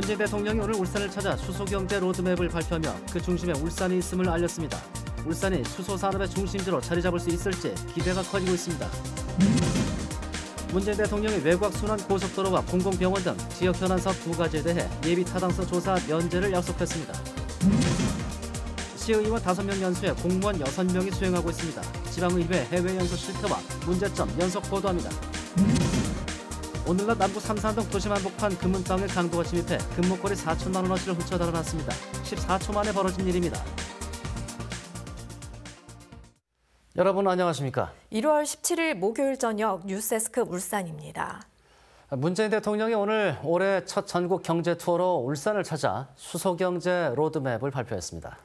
문재인 대통령이 오늘 울산을 찾아 수소경제 로드맵을 발표하며 그 중심에 울산이 있음을 알렸습니다. 울산이 수소 산업의 중심지로 자리 잡을 수 있을지 기대가 커지고 있습니다. 문재인 대통령이 외곽 순환 고속도로와 공공병원 등 지역 현안 사업 두 가지에 대해 예비 타당성 조사 면제를 약속했습니다. 시의원 5명 연수에 공무원 6명이 수행하고 있습니다. 지방의회 해외 연수 실태와 문제점 연속 보도합니다. 오늘날 남부 삼산동 도심 한복판 금은방에 강도가 침입해 금목걸이 4천만 원어치를 훔쳐 달아났습니다. 14초 만에 벌어진 일입니다. 여러분 안녕하십니까? 1월 17일 목요일 저녁 뉴스데스크 울산입니다. 문재인 대통령이 오늘 올해 첫 전국 경제 투어로 울산을 찾아 수소경제 로드맵을 발표했습니다.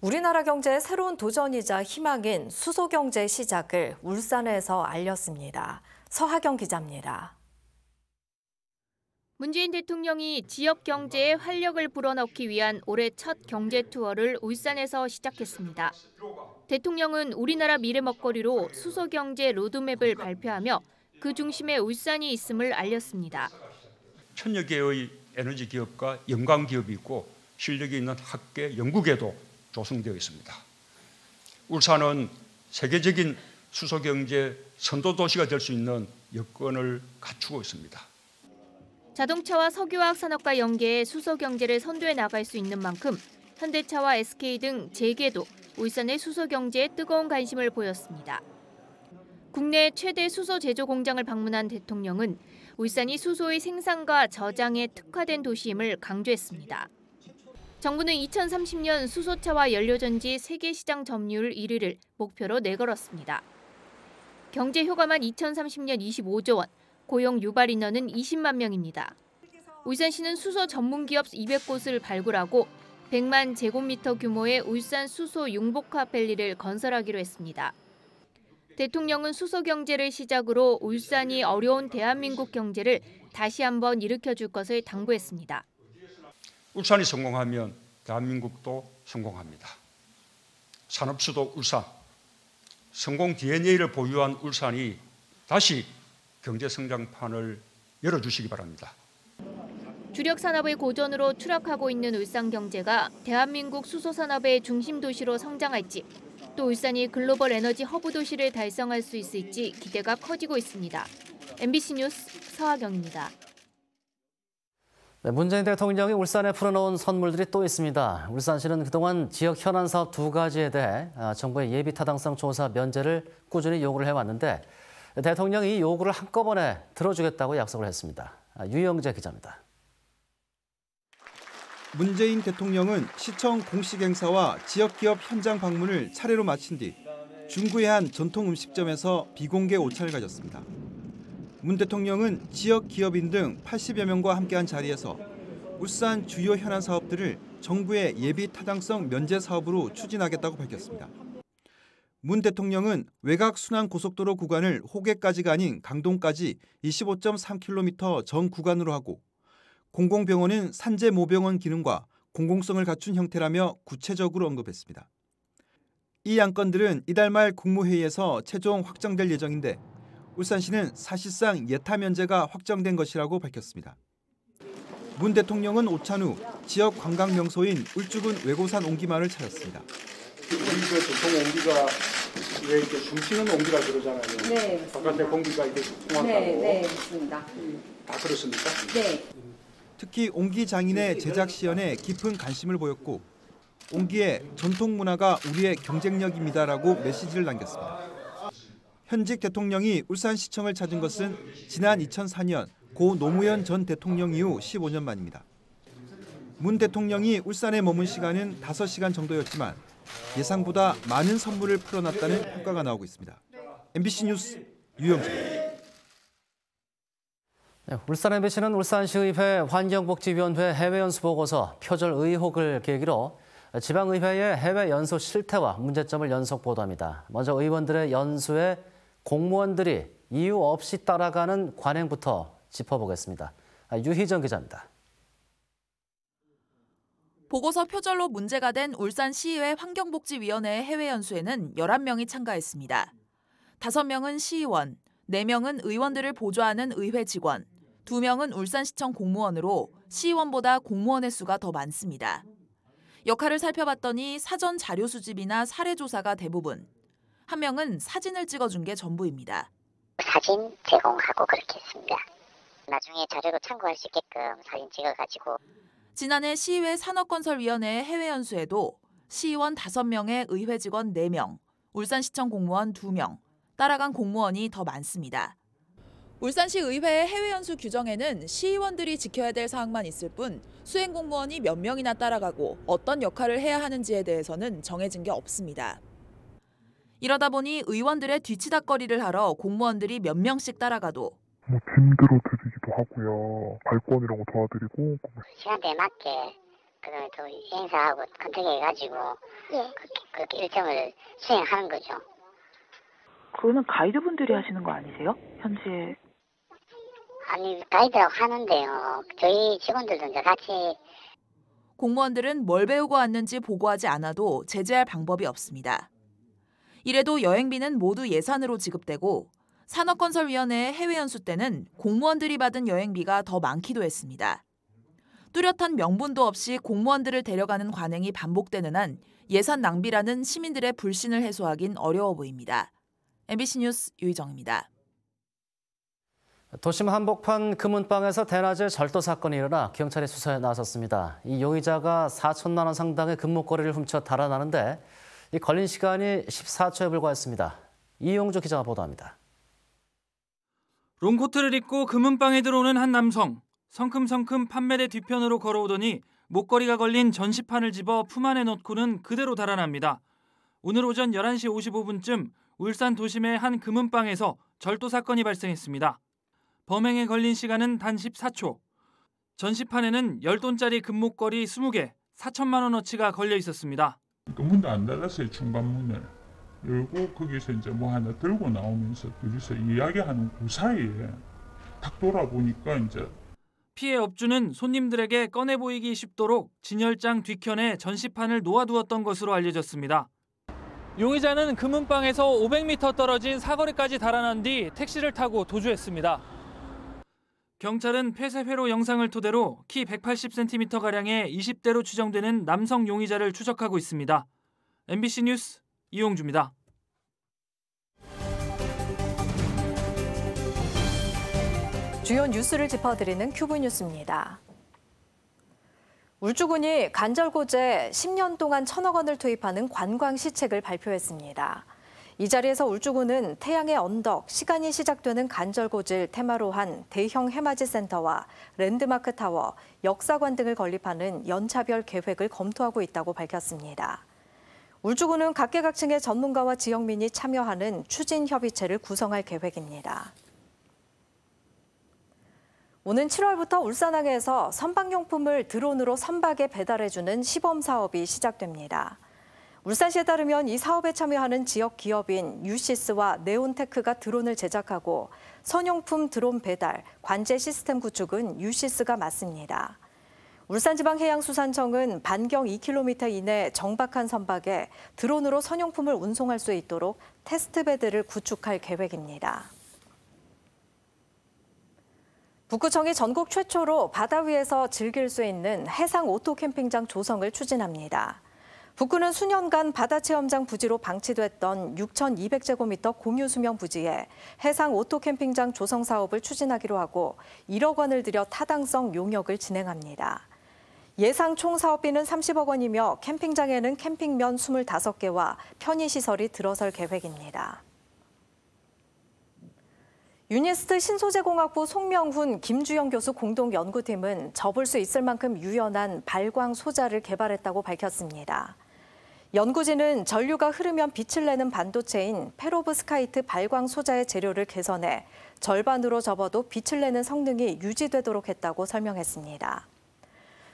우리나라 경제의 새로운 도전이자 희망인 수소경제 시작을 울산에서 알렸습니다. 서하경 기자입니다. 문재인 대통령이 지역 경제에 활력을 불어넣기 위한 올해 첫 경제 투어를 울산에서 시작했습니다. 대통령은 우리나라 미래 먹거리로 수소 경제 로드맵을 발표하며 그 중심에 울산이 있음을 알렸습니다. 천여 개의 에너지 기업과 연관 기업이 있고 실력이 있는 학계, 연구계도 조성되어 있습니다. 울산은 세계적인 수소 경제 선도 도시가 될 수 있는 여건을 갖추고 있습니다. 자동차와 석유화학 산업과 연계해 수소 경제를 선도해 나갈 수 있는 만큼 현대차와 SK 등 재계도 울산의 수소 경제에 뜨거운 관심을 보였습니다. 국내 최대 수소 제조 공장을 방문한 대통령은 울산이 수소의 생산과 저장에 특화된 도시임을 강조했습니다. 정부는 2030년 수소차와 연료전지 세계 시장 점유율 1위를 목표로 내걸었습니다. 경제 효과만 2030년 25조 원, 고용 유발 인원은 20만 명입니다. 울산 시는 수소 전문 기업 200곳을 발굴하고 100만 제곱미터 규모의 울산 수소 융복화 밸리를 건설하기로 했습니다. 대통령은 수소 경제를 시작으로 울산이 어려운 대한민국 경제를 다시 한번 일으켜 줄 것을 당부했습니다. 울산이 성공하면 대한민국도 성공합니다. 산업수도 울산, 성공 DNA를 보유한 울산이 다시 경제 성장판을 열어주시기 바랍니다. 주력 산업의 고전으로 추락하고 있는 울산 경제가 대한민국 수소 산업의 중심 도시로 성장할지 또 울산이 글로벌 에너지 허브 도시를 달성할 수 있을지 기대가 커지고 있습니다. MBC 뉴스 서하경입니다. 네, 문재인 대통령이 울산에 풀어놓은 선물들이 또 있습니다. 울산시는 그동안 지역 현안 사업 두 가지에 대해 아, 정부의 예비 타당성 조사 면제를 꾸준히 요구를 해왔는데 대통령이 이 요구를 한꺼번에 들어주겠다고 약속을 했습니다. 아, 유영재 기자입니다. 문재인 대통령은 시청 공식 행사와 지역 기업 현장 방문을 차례로 마친 뒤 중구의 한 전통 음식점에서 비공개 오찬을 가졌습니다. 문 대통령은 지역 기업인 등 80여 명과 함께한 자리에서 울산 주요 현안 사업들을 정부의 예비 타당성 면제 사업으로 추진하겠다고 밝혔습니다. 문 대통령은 외곽 순환 고속도로 구간을 호계까지가 아닌 강동까지 25.3km 전 구간으로 하고 공공병원은 산재 모병원 기능과 공공성을 갖춘 형태라며 구체적으로 언급했습니다. 이 안건들은 이달 말 국무회의에서 최종 확정될 예정인데 울산시는 사실상 예타 면제가 확정된 것이라고 밝혔습니다. 문 대통령은 오찬 후 지역 관광 명소인 울주군 외고산 옹기마을 찾았습니다. 그 전통 옹기가 왜 이렇게 숨쉬는 옹기라 그러잖아요. 네. 바깥에 공기가 이렇게 통한다고. 네, 네, 맞습니다. 다 그렇습니까? 네. 특히 옹기 장인의 제작 시연에 깊은 관심을 보였고 옹기의 전통 문화가 우리의 경쟁력입니다라고 메시지를 남겼습니다. 현직 대통령이 울산시청을 찾은 것은 지난 2004년 고 노무현 전 대통령 이후 15년 만입니다. 문 대통령이 울산에 머문 시간은 5시간 정도였지만 예상보다 많은 선물을 풀어놨다는 평가가 나오고 있습니다. MBC 뉴스 유영진. 네, 울산 MBC는 울산시의회 환경복지위원회 해외연수 보고서 표절 의혹을 계기로 지방의회의 해외 연수 실태와 문제점을 연속 보도합니다. 먼저 의원들의 연수에 공무원들이 이유 없이 따라가는 관행부터 짚어보겠습니다. 유희정 기자입니다. 보고서 표절로 문제가 된 울산시의회 환경복지위원회 해외 연수에는 11명이 참가했습니다. 5명은 시의원, 4명은 의원들을 보좌하는 의회 직원, 두 명은 울산시청 공무원으로 시의원보다 공무원의 수가 더 많습니다. 역할을 살펴봤더니 사전 자료 수집이나 사례 조사가 대부분. 한 명은 사진을 찍어준 게 전부입니다. 사진 제공하고 그렇게 했습니다. 나중에 자료로 참고할 수 있게끔 사진 찍어가지고 지난해 시의회 산업건설위원회 해외 연수에도 시의원 5명의 의회 직원 4명, 울산시청 공무원 2명, 따라간 공무원이 더 많습니다. 울산시 의회의 해외 연수 규정에는 시의원들이 지켜야 될 사항만 있을 뿐 수행 공무원이 몇 명이나 따라가고 어떤 역할을 해야 하는지에 대해서는 정해진 게 없습니다. 이러다 보니 의원들의 뒤치다거리를 하러 공무원들이 몇 명씩 따라가도 뭐 짐들어 드리기 도 하고요. 발권 이런 거 도와드리고 시간대에 맞게 그걸 또 행사하고 컨택해가지고 그렇게, 그렇게 일정을 수행하는 거죠. 그거는 가이드분들이 하시는 거 아니세요? 현지에 아니 가이드라고 하는데요. 저희 직원들도 이제 같이 공무원들은 뭘 배우고 왔는지 보고하지 않아도 제재할 방법이 없습니다. 이래도 여행비는 모두 예산으로 지급되고 산업건설위원회 해외 연수 때는 공무원들이 받은 여행비가 더 많기도 했습니다. 뚜렷한 명분도 없이 공무원들을 데려가는 관행이 반복되는 한 예산 낭비라는 시민들의 불신을 해소하긴 어려워 보입니다. MBC 뉴스 유희정입니다. 도심 한복판 금은방에서 대낮에 절도 사건이 일어나 경찰이 수사에 나섰습니다. 이 용의자가 4천만 원 상당의 금목걸이를 훔쳐 달아나는데 이 걸린 시간이 14초에 불과했습니다. 이용주 기자가 보도합니다. 롱코트를 입고 금은방에 들어오는 한 남성. 성큼성큼 판매대 뒤편으로 걸어오더니 목걸이가 걸린 전시판을 집어 품 안에 넣고는 그대로 달아납니다. 오늘 오전 11시 55분쯤 울산 도심의 한 금은방에서 절도 사건이 발생했습니다. 범행에 걸린 시간은 단 14초. 전시판에는 10돈짜리 금목걸이 20개, 4천만 원어치가 걸려 있었습니다. 그 문도 안 닫았어요 중간문을 열고 거기서 이제 뭐 하나 들고 나오면서 둘이서 이야기하는 그 사이에 딱 돌아보니까 이제 피해 업주는 손님들에게 꺼내 보이기 쉽도록 진열장 뒤편에 전시판을 놓아두었던 것으로 알려졌습니다. 용의자는 금은방에서 500m 떨어진 사거리까지 달아난 뒤 택시를 타고 도주했습니다. 경찰은 폐쇄회로 영상을 토대로 키 180cm가량의 20대로 추정되는 남성 용의자를 추적하고 있습니다. MBC 뉴스 이용주입니다. 주요 뉴스를 짚어드리는 큐브 뉴스입니다. 울주군이 간절고제 10년 동안 천억 원을 투입하는 관광 시책을 발표했습니다. 이 자리에서 울주군은 태양의 언덕, 시간이 시작되는 간절고지를 테마로 한 대형 해맞이 센터와 랜드마크 타워, 역사관 등을 건립하는 연차별 계획을 검토하고 있다고 밝혔습니다. 울주군은 각계각층의 전문가와 지역민이 참여하는 추진 협의체를 구성할 계획입니다. 오는 7월부터 울산항에서 선박용품을 드론으로 선박에 배달해주는 시범 사업이 시작됩니다. 울산시에 따르면 이 사업에 참여하는 지역 기업인 유시스와 네온테크가 드론을 제작하고 선용품 드론 배달, 관제 시스템 구축은 유시스가 맡습니다. 울산지방해양수산청은 반경 2km 이내 정박한 선박에 드론으로 선용품을 운송할 수 있도록 테스트베드를 구축할 계획입니다. 북구청이 전국 최초로 바다 위에서 즐길 수 있는 해상 오토 캠핑장 조성을 추진합니다. 북구는 수년간 바다 체험장 부지로 방치됐던 6,200제곱미터 공유 수명 부지에 해상 오토 캠핑장 조성 사업을 추진하기로 하고 1억 원을 들여 타당성 용역을 진행합니다. 예상 총 사업비는 30억 원이며 캠핑장에는 캠핑면 25개와 편의시설이 들어설 계획입니다. 유니스트 신소재공학부 송명훈, 김주영 교수 공동 연구팀은 접을 수 있을 만큼 유연한 발광 소자를 개발했다고 밝혔습니다. 연구진은 전류가 흐르면 빛을 내는 반도체인 페로브스카이트 발광 소자의 재료를 개선해 절반으로 접어도 빛을 내는 성능이 유지되도록 했다고 설명했습니다.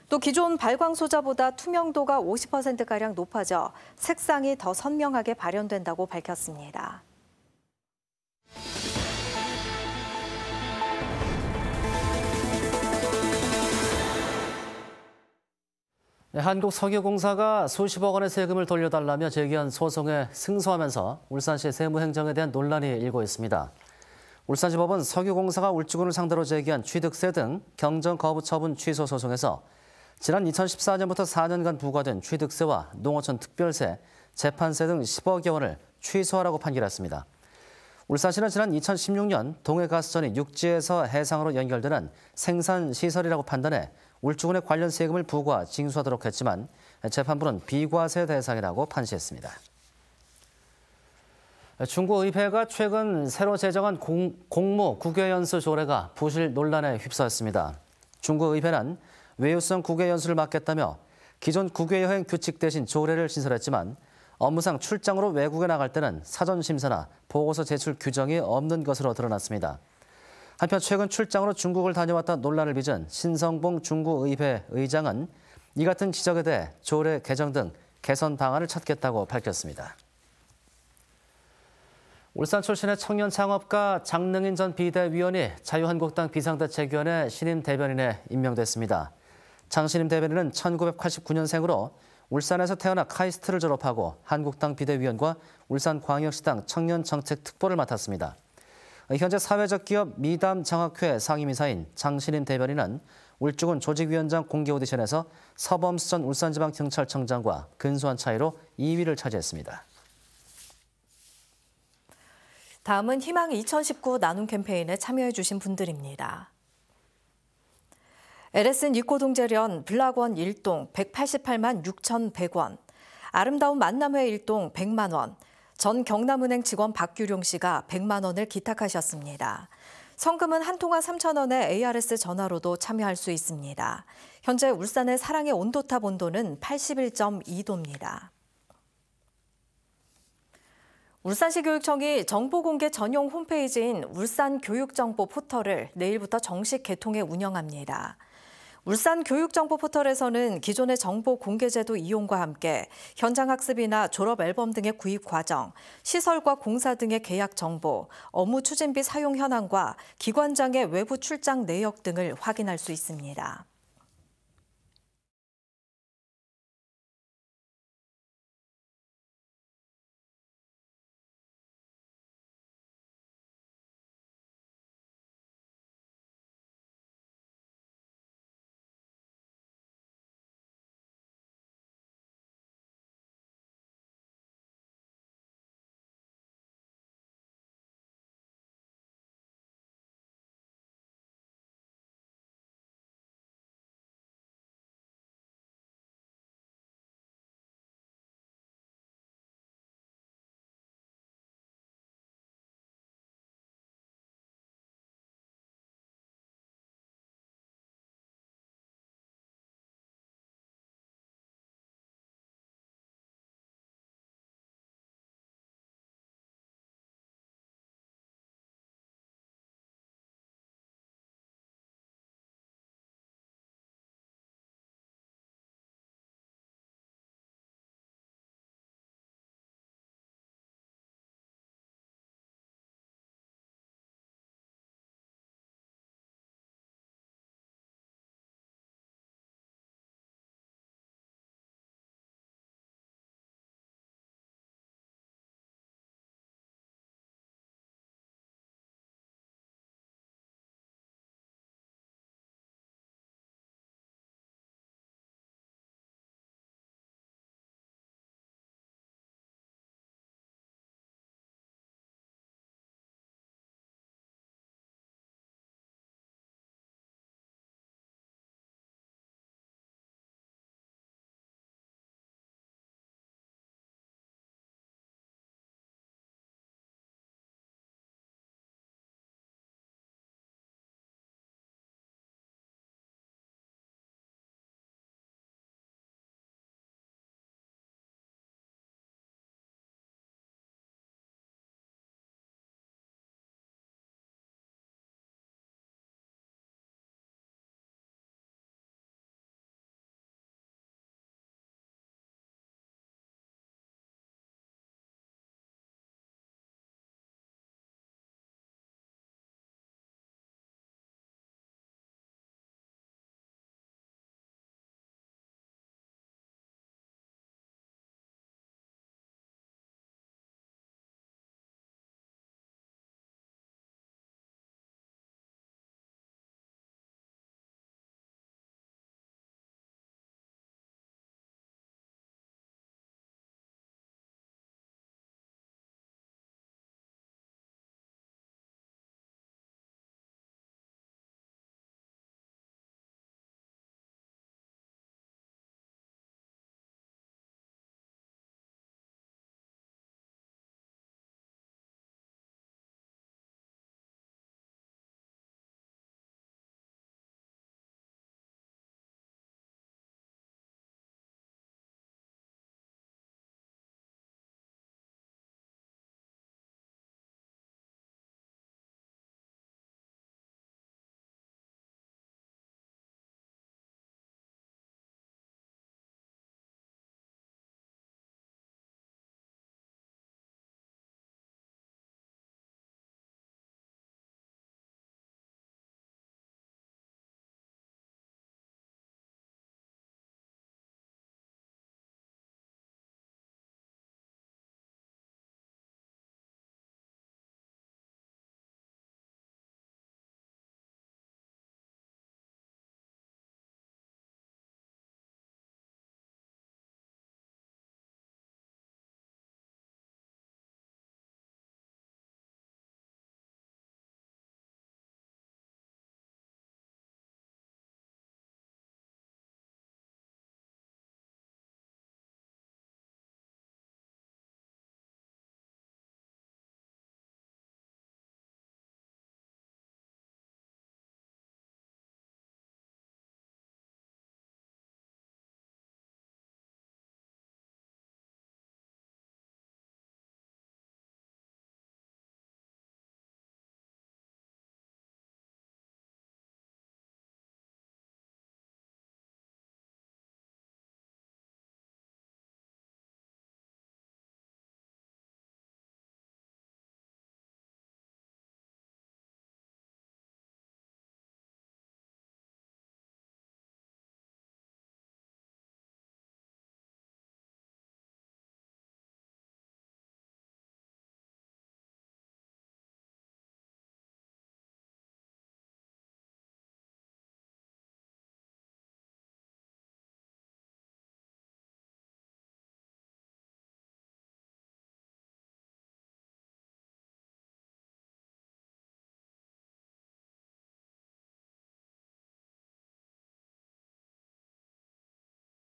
또 기존 발광 소자보다 투명도가 50%가량 높아져 색상이 더 선명하게 발현된다고 밝혔습니다. 네, 한국석유공사가 수십억 원의 세금을 돌려달라며 제기한 소송에 승소하면서 울산시 세무행정에 대한 논란이 일고 있습니다. 울산지법은 석유공사가 울주군을 상대로 제기한 취득세 등 경정 거부 처분 취소 소송에서 지난 2014년부터 4년간 부과된 취득세와 농어촌 특별세, 재판세 등 10억여 원을 취소하라고 판결했습니다. 울산시는 지난 2016년 동해 가스전이 육지에서 해상으로 연결되는 생산시설이라고 판단해 울주군에 관련 세금을 부과 징수하도록 했지만 재판부는 비과세 대상이라고 판시했습니다. 중국 의회가 최근 새로 제정한 공, 공무 국외연수 조례가 부실 논란에 휩싸였습니다. 중국 의회는 외유성 국외 연수를 막겠다며 기존 국외 여행 규칙 대신 조례를 신설했지만 업무상 출장으로 외국에 나갈 때는 사전 심사나 보고서 제출 규정이 없는 것으로 드러났습니다. 한편 최근 출장으로 중국을 다녀왔다 논란을 빚은 신성봉 중국의회 의장은 이 같은 지적에 대해 조례 개정 등 개선 방안을 찾겠다고 밝혔습니다. 울산 출신의 청년 창업가 장능인 전 비대위원이 자유한국당 비상대책위원회 신임 대변인에 임명됐습니다. 장 신임 대변인은 1989년생으로 울산에서 태어나 카이스트를 졸업하고 한국당 비대위원과 울산광역시당 청년정책특보를 맡았습니다. 현재 사회적 기업 미담 장학회 상임이사인 장신임 대변인은 울주군 조직위원장 공개 오디션에서 서범수 전 울산지방경찰청장과 근소한 차이로 2위를 차지했습니다. 다음은 희망 2019 나눔 캠페인에 참여해 주신 분들입니다. LSN 이코 동재련 블락원 1동 188만 6,100원, 아름다운 만남회 1동 100만 원, 전 경남은행 직원 박규룡 씨가 100만 원을 기탁하셨습니다. 성금은 한 통화 3천 원의 ARS 전화로도 참여할 수 있습니다. 현재 울산의 사랑의 온도탑 온도는 81.2도입니다. 울산시 교육청이 정보공개 전용 홈페이지인 울산교육정보 포털을 내일부터 정식 개통해 운영합니다. 울산 교육정보 포털에서는 기존의 정보 공개제도 이용과 함께 현장 학습이나 졸업 앨범 등의 구입 과정, 시설과 공사 등의 계약 정보, 업무 추진비 사용 현황과 기관장의 외부 출장 내역 등을 확인할 수 있습니다.